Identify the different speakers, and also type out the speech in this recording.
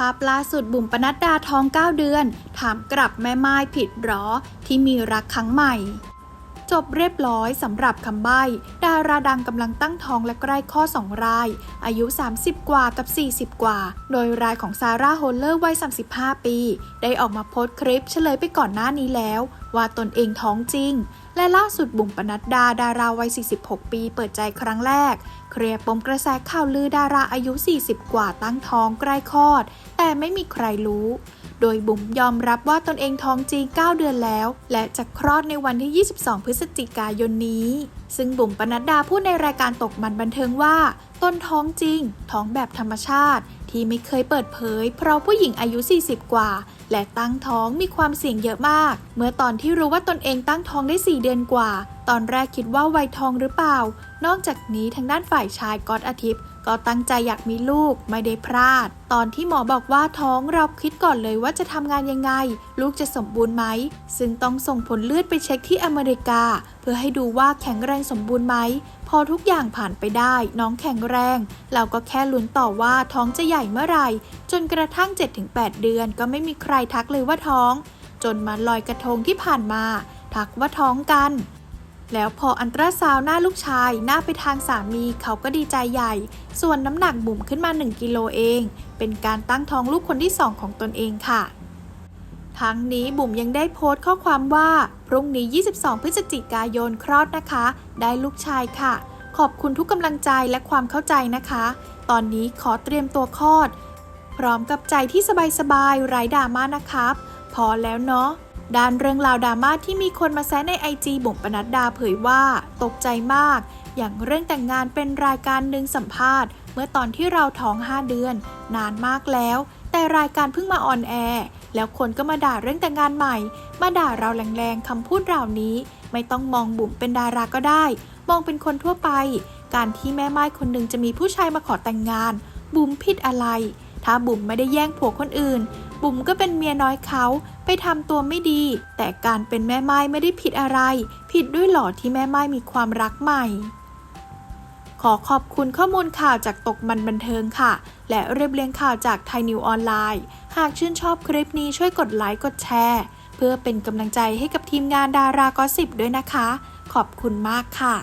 Speaker 1: ภาพล่าสุดบุ๋มปนัดดาท้อง 9 เดือน ถามกลับแม่ไม้ผิดหรอที่มีรักครั้งใหม่ จบเรียบร้อยสำหรับคำใบ้ ดาราดังกำลังตั้งท้องและใกล้ข้อ 2 ราย อายุ 30 กว่ากับ 40 กว่า โดยรายของซาร่าโฮลเลอร์วัย 35 ปี ได้ออกมาโพสต์คลิปเฉลยไปก่อนหน้านี้แล้ว ว่าตนเองท้องจริง และล่าสุดบุ๋มปนัดดาดาราวัย 46 ปีเปิดใจครั้งแรก เคลียร์ปมกระแสข่าวลือดาราอายุ 40 กว่าตั้งท้องใกล้คลอด แต่ไม่มีใครรู้ โดยบุ๋มยอมรับว่าตนเองท้องจริง 9 เดือนแล้ว และจะคลอดในวันที่ 22 พฤศจิกายนนี้ ซึ่งบุ๋มปนัดดาพูดในรายการตกมันบันเทิงว่า ต้นท้องจริง ท้องแบบธรรมชาติ ที่ไม่เคยเปิดเผย เพราะผู้หญิงอายุ 40 กว่า และตั้งท้องมีความเสี่ยงเยอะมาก เมื่อตอนที่รู้ว่าตนเองตั้งท้องได้ 4 เดือนกว่า ตอนแรกคิดว่าวัยทองหรือเปล่า นอกจากนี้ทางด้านฝ่ายชายก๊อตอาทิตย์ก็ตั้งใจอยากมีลูกไม่ได้พลาด ตอนที่หมอบอกว่าท้องเราคิดก่อนเลยว่าจะทำงานยังไง ลูกจะสมบูรณ์ไหม ซึ่งต้องส่งผลเลือดไปเช็คที่อเมริกา เพื่อให้ดูว่าแข็งแรงสมบูรณ์ไหม พอทุกอย่างผ่านไปได้ น้องแข็งแรง เราก็แค่ลุ้นต่อว่าท้องจะใหญ่เมื่อไหร่ จนกระทั่ง 7-8 เดือนก็ไม่มีใครทักเลยว่าท้อง จนมาลอยกระทงที่ผ่านมา ทักว่าท้องกัน แล้วพออันตราซาวหน้าลูกชาย หน้าไปทางสามีเขาก็ดีใจใหญ่ ส่วนน้ำหนักบุ๋มขึ้นมา 1 กิโลเอง เป็นการตั้งท้องลูกคนที่ 2 ของตนเองค่ะทั้งนี้บุ๋มยังได้โพสต์ข้อความว่า พรุ่งนี้ 22 พฤศจิกายนคลอดนะคะ ได้ลูกชายค่ะ ขอบคุณทุกกำลังใจและความเข้าใจนะคะ ตอนนี้ขอเตรียมตัวคลอด พร้อมกับใจที่สบายๆไร้ดราม่านะครับ พอแล้วเนาะด้านเรื่องราวดราม่าที่มีคนมาแซะในไอจีบุ๋มปนัดดาเผยว่า ตกใจมาก อย่างเรื่องแต่งงานเป็นรายการหนึ่งสัมภาษณ์ เมื่อตอนที่เราท้อง 5 เดือน นานมากแล้ว แต่รายการเพิ่งมาออนแอร์ แล้วคนก็มาด่าเรื่องแต่งงานใหม่ มาด่าเราแรงๆคำพูดเหล่านี้ ไม่ต้องมองบุ๋มเป็นดาราก็ได้ มองเป็นคนทั่วไป การที่แม่ไม้คนหนึ่งจะมีผู้ชายมาขอแต่งงาน บุ๋มผิดอะไร ถ้าบุ๋มไม่ได้แย่งผัวคนอื่น บุ๋มก็เป็นเมียน้อยเขาไปทำตัวไม่ดี แต่การเป็นแม่ไม้ไม่ได้ผิดอะไร ผิดด้วยหรอที่แม่ไม้มีความรักใหม่ ขอขอบคุณข้อมูลข่าวจากตกมันบันเทิงค่ะ และเรียบเรียงข่าวจากไทยนิวออนไลน์ หากชื่นชอบคลิปนี้ช่วยกดไลค์กดแชร์ เพื่อเป็นกำลังใจให้กับทีมงานดารากอสิบด้วยนะคะ ขอบคุณมากค่ะ